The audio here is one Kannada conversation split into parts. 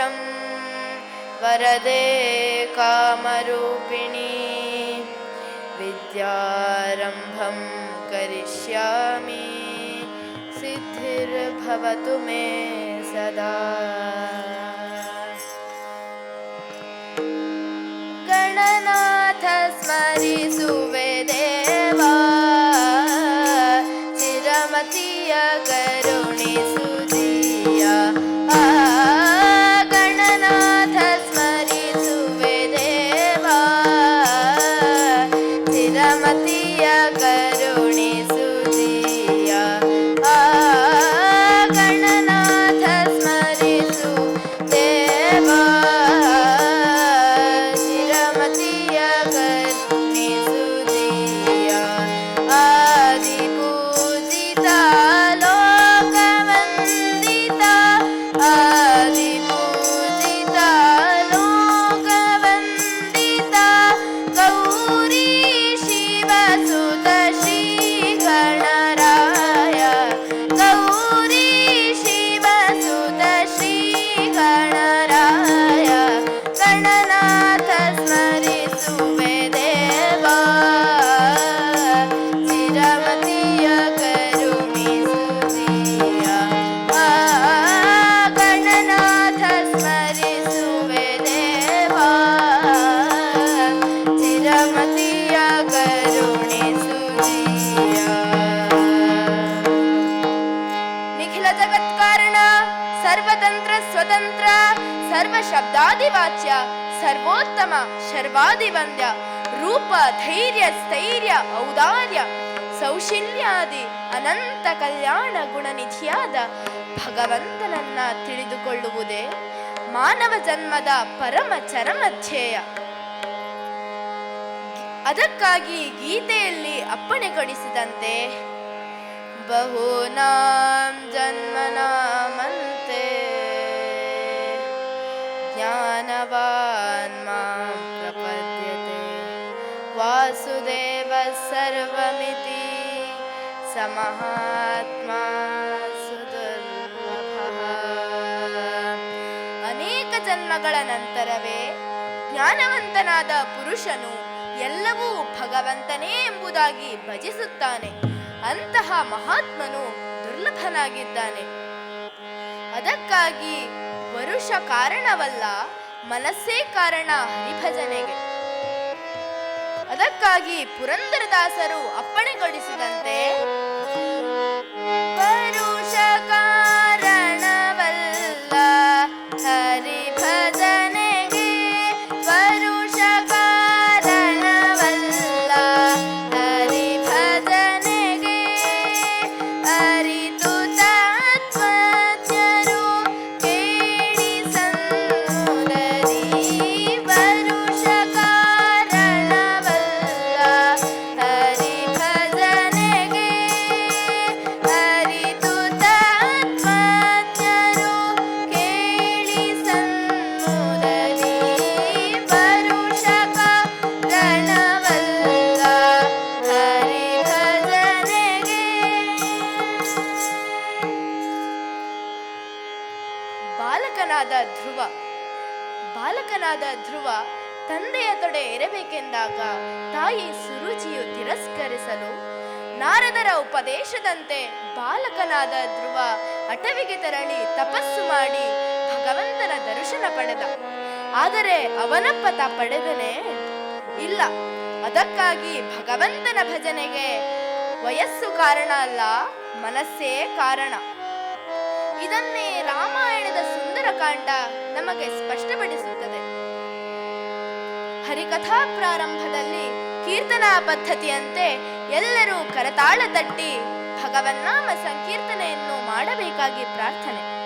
नमस्तुभ्यं वरदे कामरूपिणी विद्यारम्भं करिष्यामि। सिद्धिर्भवतु मे सदा। करुणे सु ನಿಖಿಲ ಜಗತ್ ಕಾರಣ ಸರ್ವತಂತ್ರ ಸ್ವತಂತ್ರ ಸರ್ವ ಶಬ್ದಾದಿವಾಚ್ಯ ಸರ್ವೋತ್ತಮ ಶರ್ವಾದಿವಂದ್ಯ, ರೂಪ, ಧೈರ್ಯ, ಸ್ಥೈರ್ಯ, ಔದಾರ್ಯ ಸೌಶಿಲ್ಯಾದಿ ಅನಂತ ಕಲ್ಯಾಣ ಗುಣನಿಧಿಯಾದ ಭಗವಂತನನ್ನ ತಿಳಿದುಕೊಳ್ಳುವುದೇ ಮಾನವ ಜನ್ಮದ ಪರಮ ಚರಮ ಧ್ಯೇಯ ಅದಕ್ಕಾಗಿ ಗೀತೆಯಲ್ಲಿ ಅಪ್ಪಣೆಗೊಳಿಸಿದಂತೆ ಕೊಡಿಸಿದಂತೆ ಬಹೂನಾಂ ಜನ್ಮನಾಮಂತೆ ಜ್ಞಾನವಾನ್ प्रपद्यते। ಸರ್ವಮಿತಿ ಸಮಹಾತ್ಮ ಸುದುರ್ಲಭಃ ಅನೇಕ ಜನ್ಮಗಳ ನಂತರವೇ ಜ್ಞಾನವಂತನಾದ ಪುರುಷನು ಎಲ್ಲವೂ ಭಗವಂತನೇ ಎಂಬುದಾಗಿ ಭಜಿಸುತ್ತಾನೆ. ಅಂತಹ ಮಹಾತ್ಮನು ದುರ್ಲಭನಾಗಿದ್ದಾನೆ. ಅದಕ್ಕಾಗಿ ವರುಷ ಕಾರಣವಲ್ಲ ಮನಸ್ಸೇ ಕಾರಣ ಹರಿಭಜನೆಗೆ. ಅದಕ್ಕಾಗಿ ಪುರಂದರದಾಸರು ಅಪ್ಪಣೆಗೊಳಿಸಿದಂತೆ ತಾಯಿ ಸುರುಚಿಯು ತಿರಸ್ಕರಿಸಲು ನಾರದರ ಉಪದೇಶದಂತೆ ಬಾಲಕನಾದ ಧ್ರುವ ಅಟವಿಗೆ ತೆರಳಿ ತಪಸ್ಸು ಮಾಡಿ ಭಗವಂತನ ದರ್ಶನ ಪಡೆದ. ಆದರೆ ಅವನಪ್ಪ ತ ಪಡೆದನೇ ಇಲ್ಲ. ಅದಕ್ಕಾಗಿ ಭಗವಂತನ ಭಜನೆಗೆ ವಯಸ್ಸು ಕಾರಣ ಅಲ್ಲ, ಮನಸ್ಸೇ ಕಾರಣ. ಇದನ್ನೇ ರಾಮಾಯಣದ ಸುಂದರಕಾಂಡ ನಮಗೆ ಸ್ಪಷ್ಟಪಡಿಸುತ್ತದೆ. ಹರಿಕಥಾ ಪ್ರಾರಂಭದಲ್ಲಿ ಕೀರ್ತನಾ ಪದ್ಧತಿಯಂತೆ ಎಲ್ಲರೂ ಕರತಾಳ ತಟ್ಟಿ ಭಗವನ್ನಾಮ ಸಂಕೀರ್ತನೆಯನ್ನು ಮಾಡಬೇಕಾಗಿ ಪ್ರಾರ್ಥನೆ.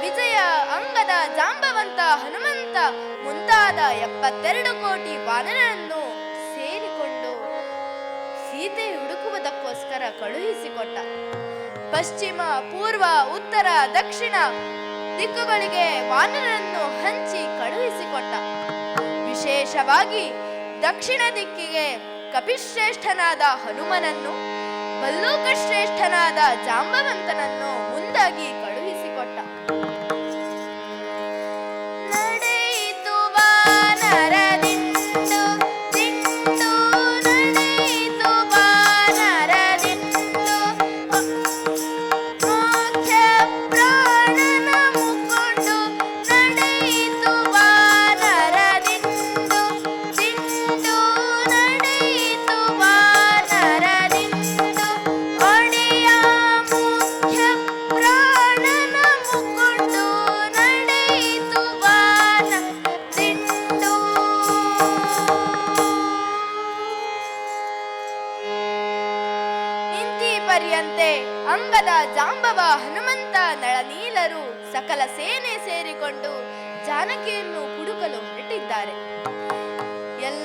ವಿಜಯ ಅಂಗದ ಜಾಂಬವಂತ ಹನುಮಂತ ಮುಂತಾದ ಎಪ್ಪತ್ತೆರಡು ಕೋಟಿ ವಾನರನ್ನು ಸೇರಿಕೊಂಡು ಸೀತೆ ಹುಡುಕುವುದಕ್ಕೋಸ್ಕರ ಕಳುಹಿಸಿಕೊಟ್ಟ. ಪಶ್ಚಿಮ, ಪೂರ್ವ, ಉತ್ತರ, ದಕ್ಷಿಣ ದಿಕ್ಕುಗಳಿಗೆ ವಾನರನ್ನು ಹಂಚಿ ಕಳುಹಿಸಿಕೊಟ್ಟ. ವಿಶೇಷವಾಗಿ ದಕ್ಷಿಣ ದಿಕ್ಕಿಗೆ ಕಪಿಶ್ರೇಷ್ಠನಾದ ಹನುಮನನ್ನು ಬಲ್ಲೂಕ ಶ್ರೇಷ್ಠನಾದ ಜಾಂಬವಂತನನ್ನು ಮುಂದಾಗಿ ಕಳುಹಿಸಿಕೊಟ್ಟ.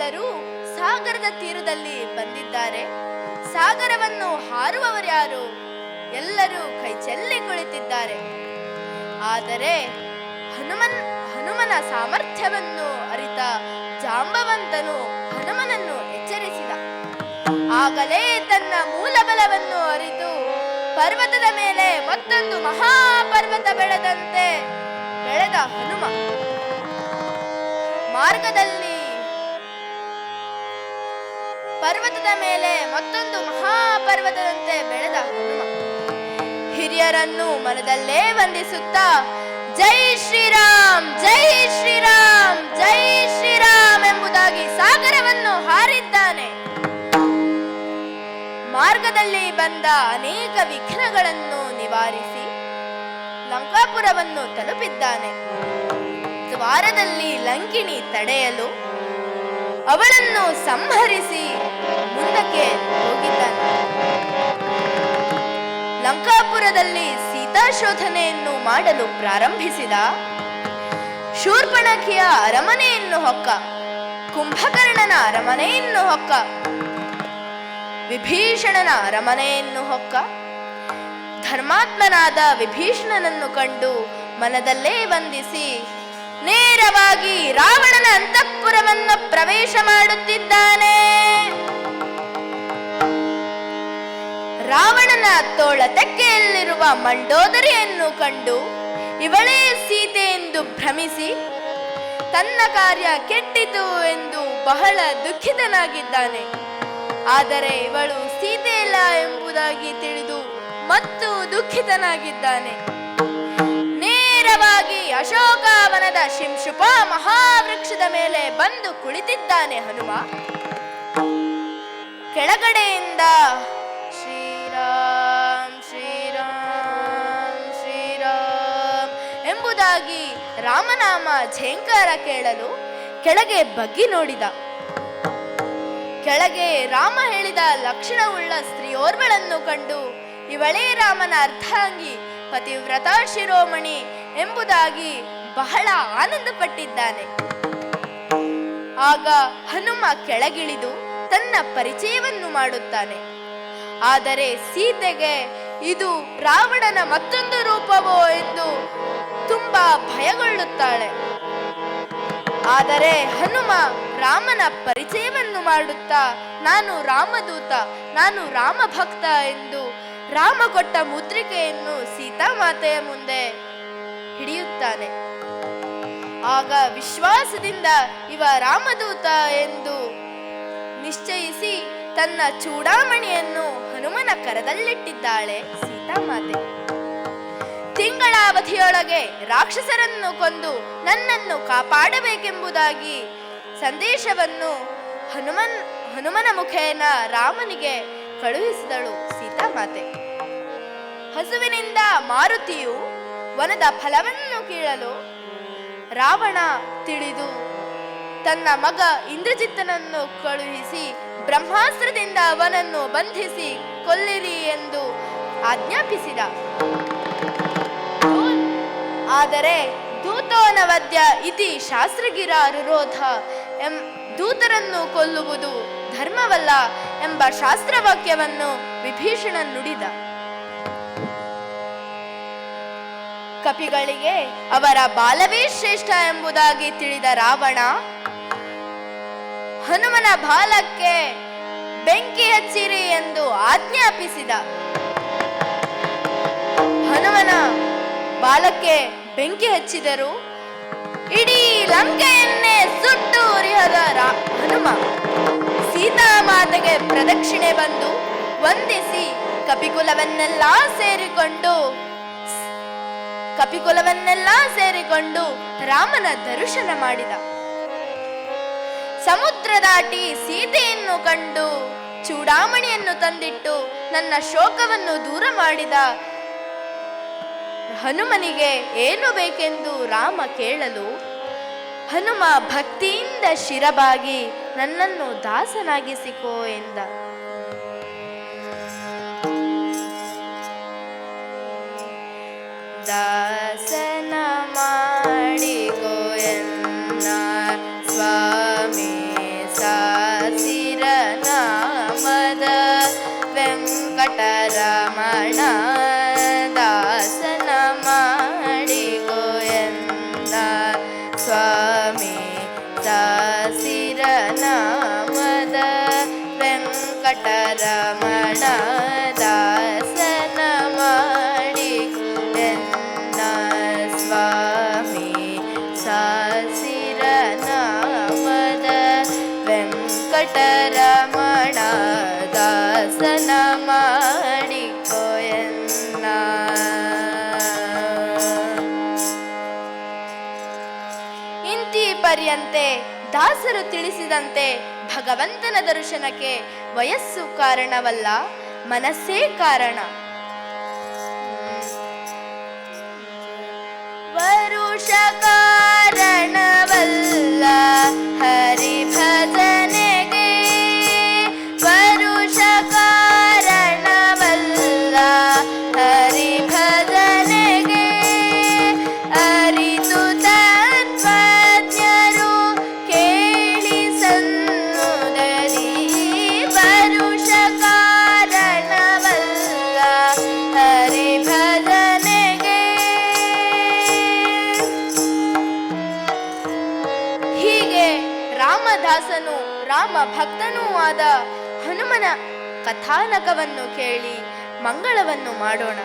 ಎಲ್ಲರೂ ಸಾಗರದ ತೀರದಲ್ಲಿ ಬಂದಿದ್ದಾರೆ. ಸಾಗರವನ್ನು ಹಾರುವವರ್ಯಾರು ಎಲ್ಲರೂ ಕೈ ಚೆಲ್ಲಿ ಕುಳಿತಿದ್ದಾರೆ. ಆದರೆ ಹನುಮನ್, ಹನುಮನ ಸಾಮರ್ಥ್ಯವನ್ನು ಅರಿತ ಜಾಂಬವಂತನು ಹನುಮನನ್ನು ಎಚ್ಚರಿಸಿದ. ಆಗಲೇ ತನ್ನ ಮೂಲ ಬಲವನ್ನು ಅರಿತು ಪರ್ವತದ ಮೇಲೆ ಮತ್ತೊಂದು ಮಹಾಪರ್ವತ ಬೆಳೆದಂತೆ ಬೆಳೆದ ಹನುಮ. ಮಾರ್ಗದಲ್ಲಿ ಪರ್ವತದ ಮೇಲೆ ಮತ್ತೊಂದು ಮಹಾಪರ್ವತದಂತೆ ಬೆಳೆದ ಹನುಮ. ಹಿರಿಯರನ್ನು ಮನದಲ್ಲೇ ವಂದಿಸುತ್ತಾ, ಜೈ ಶ್ರೀರಾಮ್ ಜೈ ಶ್ರೀರಾಮ್ ಜೈ ಶ್ರೀರಾಮ್ ಎಂಬುದಾಗಿ ಸಾಗರವನ್ನು ಹಾರಿದ್ದಾನೆ. ಮಾರ್ಗದಲ್ಲಿ ಬಂದ ಅನೇಕ ವಿಘ್ನಗಳನ್ನು ನಿವಾರಿಸಿ ಲಂಕಾಪುರವನ್ನು ತಲುಪಿದ್ದಾನೆ. ದ್ವಾರದಲ್ಲಿ ಲಂಕಿಣಿ ತಡೆಯಲು ಅವಳನ್ನು ಸಂಹರಿಸಿ ಮುಂದಕ್ಕೆ ಹೋಗಿದ್ದಾನೆ. ಲಂಕಾಪುರದಲ್ಲಿ ಸೀತಾಶೋಧನೆಯನ್ನು ಮಾಡಲು ಪ್ರಾರಂಭಿಸಿದ ಶೂರ್ಪಣಖಿಯ ಅರಮನೆಯನ್ನು ಹೊಕ್ಕ, ಕುಂಭಕರ್ಣನ ಅರಮನೆಯನ್ನು ಹೊಕ್ಕ, ವಿಭೀಷಣನ ಅರಮನೆಯನ್ನು ಹೊಕ್ಕ, ಧರ್ಮಾತ್ಮನಾದ ವಿಭೀಷಣನನ್ನು ಕಂಡು ಮನದಲ್ಲೇ ವಂದಿಸಿ ನೇರವಾಗಿ ರಾವಣನ ಅಂತಃಪುರವನ್ನು ಪ್ರವೇಶ ಮಾಡುತ್ತಿದ್ದಾನೆ. ರಾವಣನ ತೋಳ ತೆಕ್ಕೆಯಲ್ಲಿರುವ ಮಂಡೋದರಿಯನ್ನು ಕಂಡು ಇವಳೇ ಸೀತೆ ಎಂದು ಭ್ರಮಿಸಿ ತನ್ನ ಕಾರ್ಯ ಕೆಟ್ಟಿತು ಎಂದು ಬಹಳ ದುಃಖಿತನಾಗಿದ್ದಾನೆ. ಆದರೆ ಇವಳು ಸೀತೆಯಲ್ಲ ಎಂಬುದಾಗಿ ತಿಳಿದು ಮತ್ತು ದುಃಖಿತನಾಗಿದ್ದಾನೆ. ನೇರವಾಗಿ ಅಶೋಕವನದ ಶಿಂಶುಪ ಮಹಾವೃಕ್ಷದ ಮೇಲೆ ಬಂದು ಕುಳಿತಿದ್ದಾನೆ ಹನುಮ. ಕೆಳಗಡೆಯಿಂದ ಎಂಬುದಾಗಿ ರಾಮನಾಮ ಝೇಂಕಾರ ಕೇಳಲು ಕೆಳಗೆ ಬಗ್ಗಿ ನೋಡಿದ. ಕೆಳಗೆ ರಾಮ ಹೇಳಿದ ಲಕ್ಷಣವುಳ್ಳ ಸ್ತ್ರೀಯೋರ್ವಳನ್ನು ಕಂಡು ಇವಳೇ ರಾಮನ ಅರ್ಧಾಂಗಿ ಪತಿವ್ರತ ಶಿರೋಮಣಿ ಎಂಬುದಾಗಿ ಬಹಳ ಆನಂದಪಟ್ಟಿದ್ದಾನೆ. ಆಗ ಹನುಮ ಕೆಳಗಿಳಿದು ತನ್ನ ಪರಿಚಯವನ್ನು ಮಾಡುತ್ತಾನೆ. ಆದರೆ ಸೀತೆಗೆ ಇದು ರಾವಣನ ಮತ್ತೊಂದು ರೂಪವೋ ಎಂದು ತುಂಬಾ ಭಯಗೊಳ್ಳುತ್ತಾಳೆ ಆದರೆ ಹನುಮ ರಾಮನ ಪರಿಚಯವನ್ನು ಮಾಡುತ್ತಾ, ನಾನು ರಾಮದೂತ, ನಾನು ರಾಮ ಭಕ್ತ ಎಂದು ರಾಮ ಕೊಟ್ಟ ಮುದ್ರಿಕೆಯನ್ನು ಸೀತಾಮಾತೆಯ ಮುಂದೆ ಹಿಡಿಯುತ್ತಾನೆ. ಆಗ ವಿಶ್ವಾಸದಿಂದ ಇವ ರಾಮದೂತ ಎಂದು ನಿಶ್ಚಯಿಸಿ ತನ್ನ ಚೂಡಾಮಣಿಯನ್ನು ಹನುಮನ ಕರದಲ್ಲಿಟ್ಟಿದ್ದಾಳೆ ಸೀತಾಮಾತೆ ತಿಂಗಳ ಅವಧಿಯೊಳಗೆ ರಾಕ್ಷಸರನ್ನು ಕೊಂದು ನನ್ನನ್ನು ಕಾಪಾಡಬೇಕೆಂಬುದಾಗಿ ಸಂದೇಶವನ್ನು ಹನುಮನ್, ಹನುಮನ ಮುಖೇನ ರಾಮನಿಗೆ ಕಳುಹಿಸಿದಳು ಸೀತಾಮಾತೆ. ಹಸುವಿನಿಂದ ಮಾರುತಿಯು ವನದ ಫಲವನ್ನು ಕೀಳಲು ರಾವಣ ತಿಳಿದು ತನ್ನ ಮಗ ಇಂದ್ರಜಿತ್ತನನ್ನು ಕಳುಹಿಸಿ ಬ್ರಹ್ಮಾಸ್ತ್ರದಿಂದ ಅವನನ್ನು ಬಂಧಿಸಿ ಕೊಲ್ಲಿರಿ ಎಂದು ಆಜ್ಞಾಪಿಸಿದ. ಆದರೆ ದೂತೋನವದ್ಯ ಇತಿ ಶಾಸ್ತ್ರಗಿರ ಅನುರೋಧ ಎಂ ದೂತರನ್ನು ಕೊಲ್ಲುವುದು ಧರ್ಮವಲ್ಲ ಎಂಬ ಶಾಸ್ತ್ರವಾಕ್ಯವನ್ನು ವಿಭೀಷಣ ನುಡಿದ. ಕಪಿಗಳಿಗೆ ಅವರ ಬಾಲವೇ ಶ್ರೇಷ್ಠ ಎಂಬುದಾಗಿ ತಿಳಿದ ರಾವಣ, ಹನುಮನ ಬಾಲಕ್ಕೆ ಬೆಂಕಿ ಹಚ್ಚಿರಿ ಎಂದು ಆಜ್ಞಾಪಿಸಿದ. ಹನುಮನ ಬಾಲಕ್ಕೆ ಬೆಂಕಿ ಹಚ್ಚಿದರು ಇಡೀ ಲಂಕೆಯನ್ನೇ ಸುಟ್ಟು ಉರಿಹದ ರಾ- ಹನುಮ. ಸೀತಾಮಾತೆಗೆ ಪ್ರದಕ್ಷಿಣೆ ಬಂದು ವಂದಿಸಿ ಕಪಿಕುಲವನ್ನೆಲ್ಲ ಸೇರಿಕೊಂಡು ಕಪಿಕುಲವನ್ನೆಲ್ಲ ಸೇರಿಕೊಂಡು ರಾಮನ ದರ್ಶನ ಮಾಡಿದ. ಸಮುದ್ರ ದಾಟಿ ಸೀತೆಯನ್ನು ಕಂಡು ಚೂಡಾಮಣಿಯನ್ನು ತಂದಿಟ್ಟು ನನ್ನ ಶೋಕವನ್ನು ದೂರ ಮಾಡಿದ ಹನುಮನಿಗೆ ಏನು ಬೇಕೆಂದು ರಾಮ ಕೇಳಲು ಹನುಮ ಭಕ್ತಿಯಿಂದ ಶಿರಬಾಗಿ ನನ್ನನ್ನು ದಾಸನಾಗಿಸಿಕೋ ಎಂದ. ದಾಸನ ಪರ್ಯಂತೆ ದಾಸರು ತಿಳಿಸಿದಂತೆ ಭಗವಂತನ ದರ್ಶನಕ್ಕೆ ವಯಸ್ಸು ಕಾರಣವಲ್ಲ ಮನಸ್ಸೇ ಕಾರಣ. ರಾಮದಾಸನು ರಾಮ ಭಕ್ತನೂ ಆದ ಹನುಮನ ಕಥಾನಕವನ್ನು ಕೇಳಿ ಮಂಗಳವನ್ನು ಮಾಡೋಣ.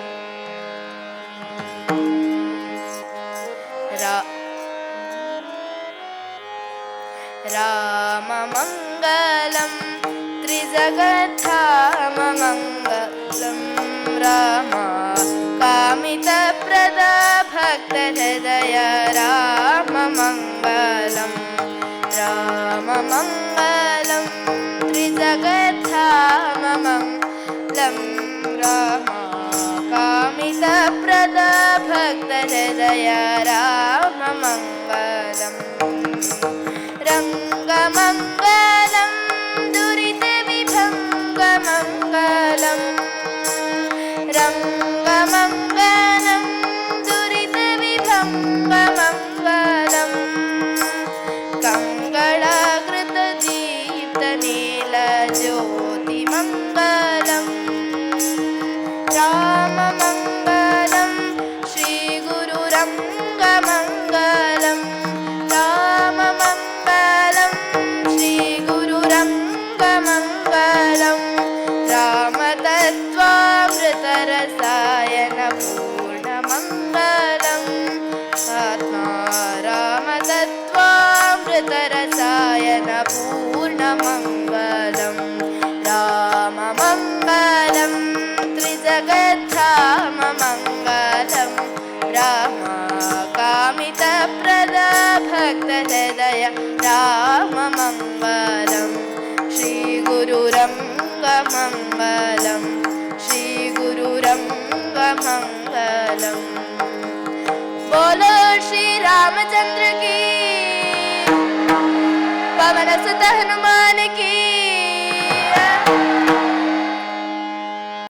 ರಾಮ ಮಂಗಲಂ ತ್ರಿಜಗಥಾಮ ಮಂಗಲಂ, ರಾಮ ಕಾಮಿತ ಪ್ರದ ಭಕ್ತ ಹೃದಯ ರಾಮ ಮಂಗಲಂ. मङ्गलं त्रिजगथा मम लं रामं कामिलप्रदा भक्तहृदय राम मङ्गलं remember. भक्तहृदय गमलम् श्रीगुरुरङ्गमङ्गलं गमलम् बोलो श्रीरामचन्द्र की पवनसुत हनुमान की।